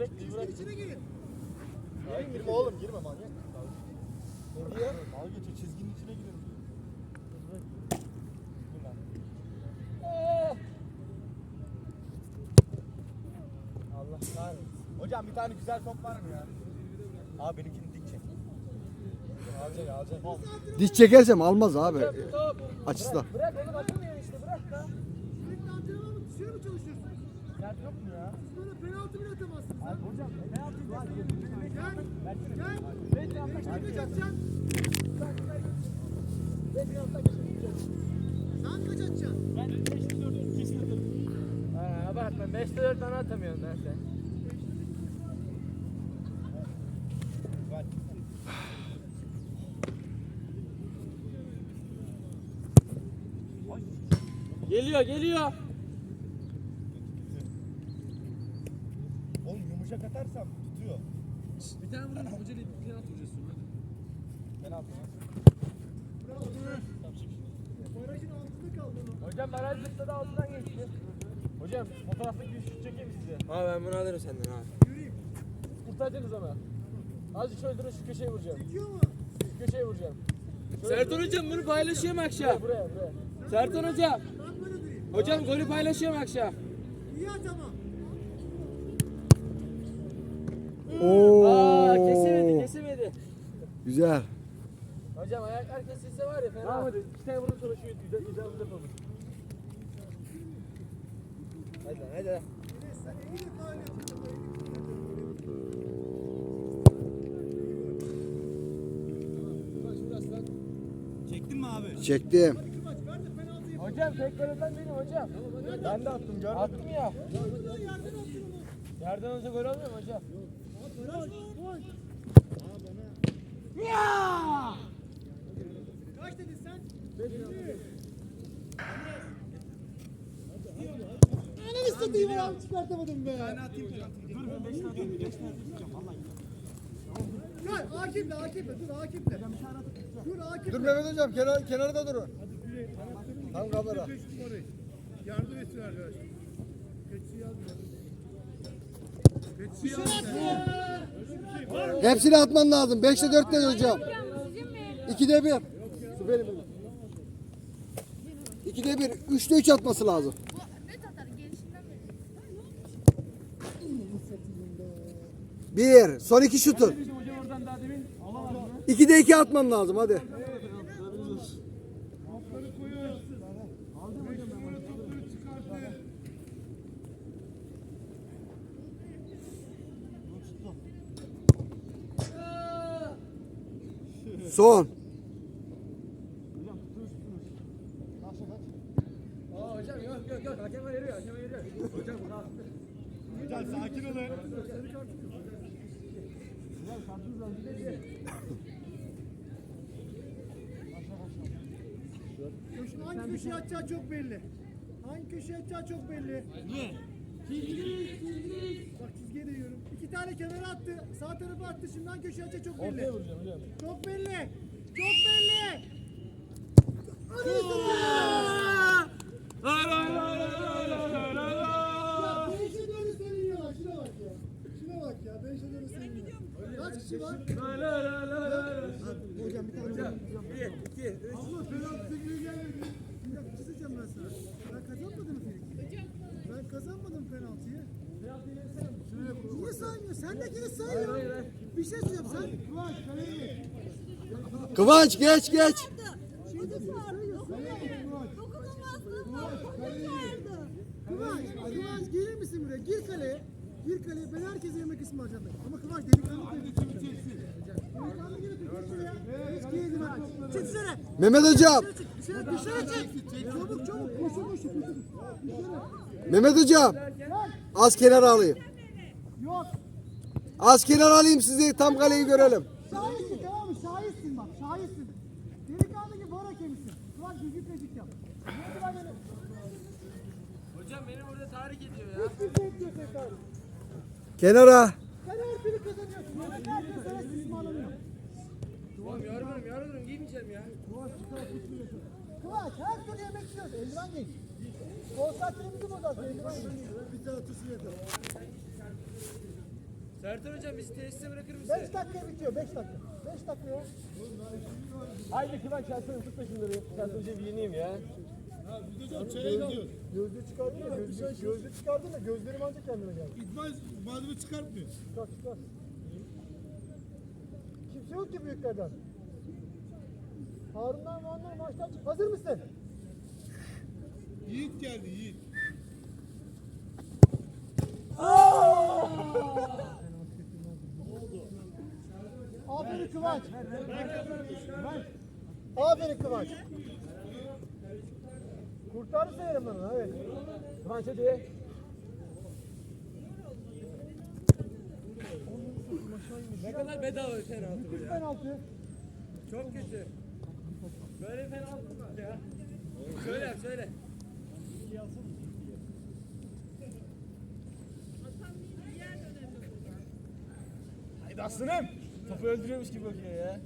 bekle bırak. İçine girin. Hayır girme oğlum girme manyak. Ne diyor? Al geçiyor çizginin içine girelim. Allah kahretsin. Hocam bir tane güzel top var mı ya? Abi benimkini dik çek. Alacak alacak. Diş çekersem almaz abi. Açısından. Bırak oğlum atılmıyor işte bırak da. Sürekli antrenman mı? Dışarı mı çalışıyorsunuz? Dert yok mu ya? Siz böyle penaltı bile atamazsınız. ha? Abi hocam ne yapayım var? Gel. Gel. Bekle Beşte atla. kaç atacaksın? Bekle atla geçelim. Sen kaç atacaksın? Ben 5'te 4 ikisini atarım. Ha abartma 5'te 4 tane atamıyorsun ben sen. Geliyor geliyor. Bir tane vuralım hoca değil bir penaltı vuracağız sonra. Penaltı. Barajın altında kaldı onu. Hocam baraj zıpladı altından geçti. Hocam fotoğraftaki bir şut çekeyim size? Abi ben bunu alırım senden abi. Yürüyeyim. Kurtaracaksınız ama. Azıcık şöyle durun şu köşeye vuracağım. Çekiyor mu? Şu köşeye vuracağım. Şöyle Sertan durun. hocam bunu paylaşıyorum akşam. Buraya buraya. Sertan hocam. Hocam golü paylaşıyorum akşam. İyi at ama. Oo. Güzel. Hocam ayaklar kesilse var ya fena. Tamam hadi iki tane vurun sonra şu güzel güzel bir yapalım. Hadi lan hadi lan. Enes sen 50 defa öyle yapacaksın. Çektin mi abi? Çektim. Hocam tek golünden benim hocam. Ben de attım gördün Attım ya. Yerden önce gol olmuyor mu hocam? Aa gol. Kaç dedin sen? Ananı satayım ya çıkartamadım be. Ben atayım Dur ben 5 tane atayım 5 tane atayım vallahi. Gel Akif'le Akif'le dur Akif'le. Dur Akif'le. Dur Mehmet hocam kenar, kenarda durun. Tam kamera. Yardım etsin arkadaşlar. Hepsini atman lazım. 5'te 4 dedi hocam. Sizin mi? 2'de 1. Su benim. 2'de 1. 3'te 3 atması lazım. 1. Son 2 şutun. 2'de 2 atman lazım hadi. Son. Aa hocam yok yok yok hakem veriyor hakem veriyor. Hocam kalktı. Hocam sakin olun. Hangi köşeye atacağı çok belli. Hangi köşeye atacağı çok belli. Niye? Bak çizgiye değiyorum. İki tane kenara attı. Sağ tarafa attı. Şimdi hangi köşeye atacağı çok belli. Ortaya vuracağım hocam. Çok belli. Çok belli. Ananı satayım. Ya beşe doğru seviniyor. Şuna bak ya. Şuna bak ya. Beşe doğru seviniyor. Kaç kişi var? Hocam bir tane hocam. Bir, iki, üç. Abla penaltı gibi gelmedi. Bir dakika bir şey diyeceğim ben sana. Ben kazanmadım mı? Ben kazanmadım penaltıyı. Sen de geri saymıyor. Bir şey söyleyeceğim sen. Kıvanç kaleye git. Kıvanç geç geç. Çağırdı. Dokunulmazlığı çağırdı. Kıvanç, Kıvanç gelir misin buraya? Gir kaleye. Gir kaleye. Ben herkese yemek ısmarlayacağım. ben. Ama Kıvanç delikanlı gibi. Delikanlı gibi tut şuraya. Hiç giydim ben. Çık dışarı. Mehmet hocam. Dışarı çık. Dışarı, çık. Çabuk çabuk. Koşu koşu. Mehmet hocam. Az kenara alayım. Yok. Az kenara alayım sizi tam kaleyi görelim. Şahitsin tamam mı? Şahitsin bak. Şahitsin. Delikanlı gibi var hakemisin. Kıvanç düzgün tecik yap. Hocam beni burada tahrik ediyor ya. Hiç kimse etmiyor tekrar. Kenara. Sen her türlü kazanıyorsun. Ben her türlü sana ısmarlanıyor. Oğlum yorgunum yorgunum giymeyeceğim ya. Kıvanç her türlü yemek yiyoruz. Eldiven giy. Konsantremizi bozarsın. Eldiven giy. Bir tane tuşu yeter. Sertan hocam bizi tesise bırakır mısın? 5 dakika bitiyor 5 dakika. 5 dakika ya. Haydi Kıvanç Şahsın tut da şunları. Şahsın Hoca bir yeneyim ya. Gözlüğü çıkardın mı? Gözlüğü, gözlüğü çıkardın mı? Gözlerim ancak kendine geldi. İtmaz malzeme çıkartmıyor. Çıkar çıkar. Kimse yok ki büyüklerden. Harunlar Muhammed maçtan çık. Hazır mısın? Yiğit geldi Yiğit. Aferin Kıvanç. Aferin Kıvanç. Ben onu, evet. Kıvanç hadi. Ne kadar bedava bir penaltı bu ya. penaltı. Çok kötü. Böyle penaltı mı var ya? Söyle söyle. Haydi aslanım. Topu öldürüyormuş gibi bakıyor ya.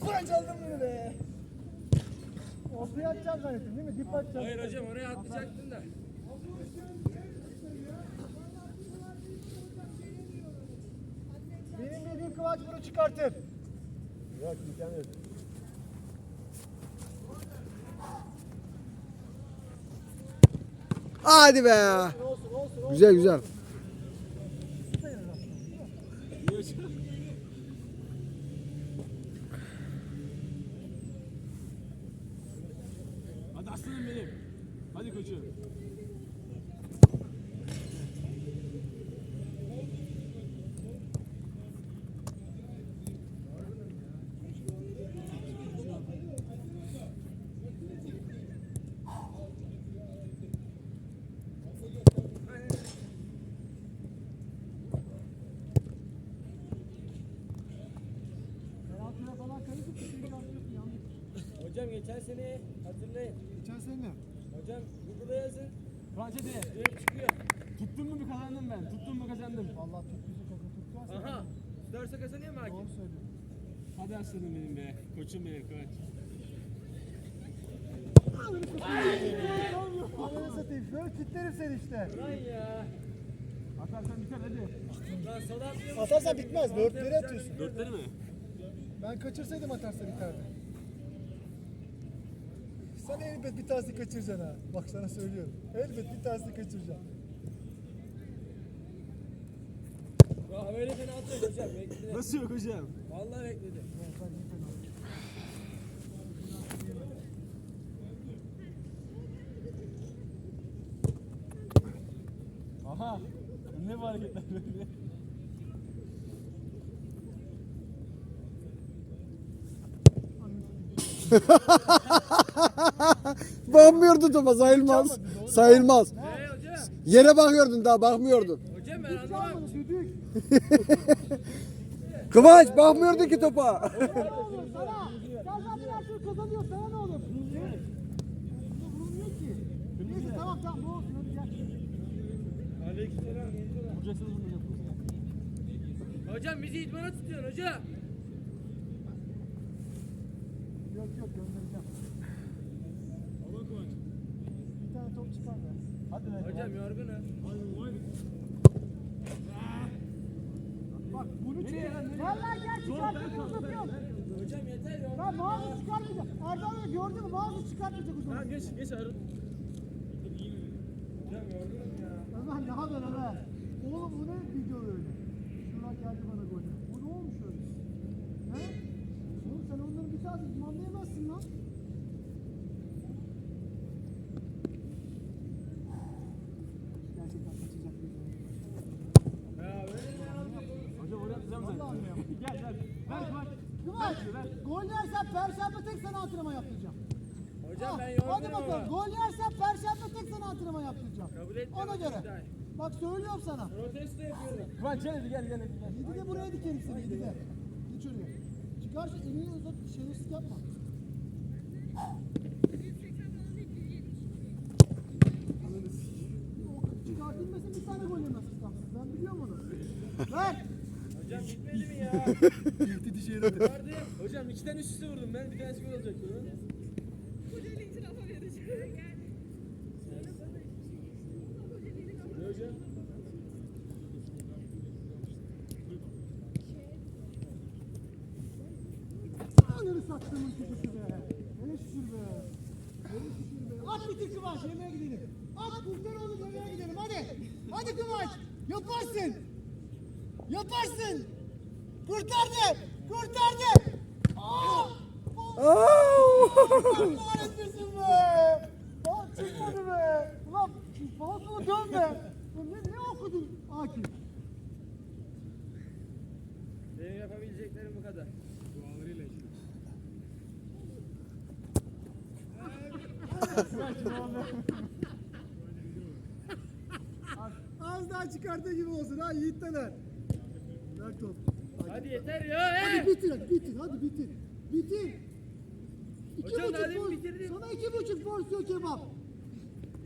Kıvanç aldın bunu be. Ortaya atacağım zannettim değil mi? Dip atacağım. Hayır hocam oraya atlayacaktın da. Benim dediğim Kıvanç bunu çıkartır. Yok imkanı yok. Hadi be. Olsun olsun olsun. Güzel güzel. Hadi aslanım benim. Hadi koçum. Hocam geçen sene hatırlayın. Geçen sene. Hocam Google'a yazın. Kıvanç hadi. Direkt çıkıyor. Tuttun mu bir kazandım ben. Tuttun mu kazandım. Allah tut bizi topu tutmaz. Aha. Tutarsa kazanıyor mu hakim? Doğru söylüyor. Hadi aslanım benim be. Koçum benim Kıvanç. Ananı satayım. Şöyle kitlerim seni işte. Lan ya. Atarsan biter hadi. Lan sola atlıyor. Atarsan bitmez. Dörtleri atıyorsun. Dörtleri mi? Ben kaçırsaydım atarsa biterdi. Sen elbet bir tanesini kaçıracaksın ha. Bak sana söylüyorum. Elbet bir tanesini kaçıracaksın. Ya böyle penaltı yok hocam bekledi. Nasıl yok hocam? Vallahi bekledi. Aha. Ne bu hareketler böyle? Bakmıyordun topa sayılmaz. Sayılmaz. Yere bakıyordun daha bakmıyordun. Hocam ben anlamam. Düdük. Kıvanç bakmıyordun ki topa. Hocam bizi idmana tutuyorsun hocam. Yok yok göndereceğim. Bir tane top çıkar be. Hadi be. Hocam yorgunum. Bak bunu çıkar. Vallahi gel çıkartın uzatıyorum. Hocam yeter yorgunum. Ben mağaza çıkartmayacağım. Erdal Bey gördün mü mağaza çıkartmayacak o zaman. Geç geç Harun. Hocam yorgunum ya. Ömer ne haber Ömer? Oğlum bu ne video öyle? Şurak geldi bana gol. Bu ne olmuş öyle? He? Oğlum sen onların bir tanesi izmanlayamazsın lan. Gerçekten kaçacak bir şey. Ya böyle penaltı yok. Hocam oraya atacağım Vallahi zaten. ya. Gel gel. Ver Kıvanç. Kıvanç, gol yersen perşembe tek sana antrenman yaptıracağım. Hocam Ha, ben Hadi yorgunum bakalım. ama. Gol yersen perşembe tek sana antrenman yaptıracağım. Kabul etmiyorum Ona göre. Oktay. Bak söylüyorum sana. Protesto yapıyorum. Kıvanç gel hadi gel gel. gel. Yedi de buraya dikerim seni yedi de. Geç oraya. Çıkar şu elini uzat şerefsiz yapma. Çıkartılmasın bir tane gol yemez İslamsız. Ben biliyorum onu. Ver. Hocam gitmedi mi ya? Gitti dişi yaradı. Vardı. Hocam ikiden üst üste vurdum ben. Bir tanesi gol olacaktı. Hocayla itirafa vereceğim. Ne hocam? Ananı sattığımın küpüsü be. Ne şükür be. At bir tık kıvaç yemeğe gidelim. At kurtar oğlum yemeğe gidelim hadi. Hadi kıvaç. Yaparsın. Yaparsın. Kurtardı. Kurtardı. Aa! Kahretmesin be. Bak çıkmadı be. Ulan falsolu dönme. Ne, ne okudun Akif? Benim yapabileceklerim bu kadar. Az daha çıkardığı gibi olsun ha yiğitler. Ver top. Hadi yeter ya. Hadi bitir hadi bitir hadi bitir. Bitir. İki Hocam, buçuk hadi por- bitirdim. Sana iki buçuk porsiyon kebap.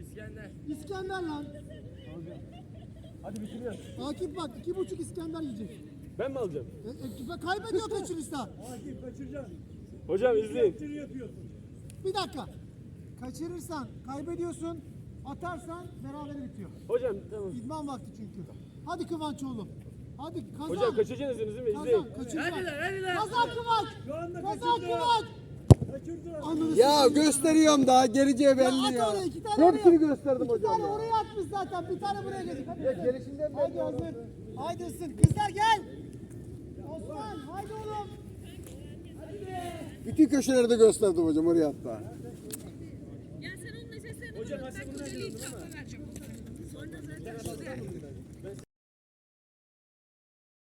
İskender. İskender lan. Hadi bitiriyoruz. Akif bak iki buçuk İskender yiyecek. Ben mi alacağım? E, e, kaybediyor kaçırırsa. Akif kaçıracaksın. Hocam izleyin. Bir dakika. Kaçırırsan kaybediyorsun. Atarsan beraber bitiyor. Hocam tamam. İdman vakti çünkü. Hadi Kıvanç oğlum. Hadi kazan. Hocam kaçıracaksınız değil mi? İzleyin. Kazan. Kaçırma. Hadi lan hadi lan. Kazan Kıvanç. Kazan. Kıvanç. Anladın Ya gösteriyorum daha geleceği Ya belli at ya. oraya iki tane Hepsini oraya. gösterdim İki hocam tane ya. oraya atmış zaten. Bir tane buraya gelecek. Hadi. Ya gelişinden Haydi belli. hazır. Haydi ısın. Kızlar gel. Osman haydi oğlum. Bütün köşelerde gösterdim hocam oraya hatta. Ya sen onunla seslerini Hocam ben diyorsun çarpma vereceğim. Sonra zaten size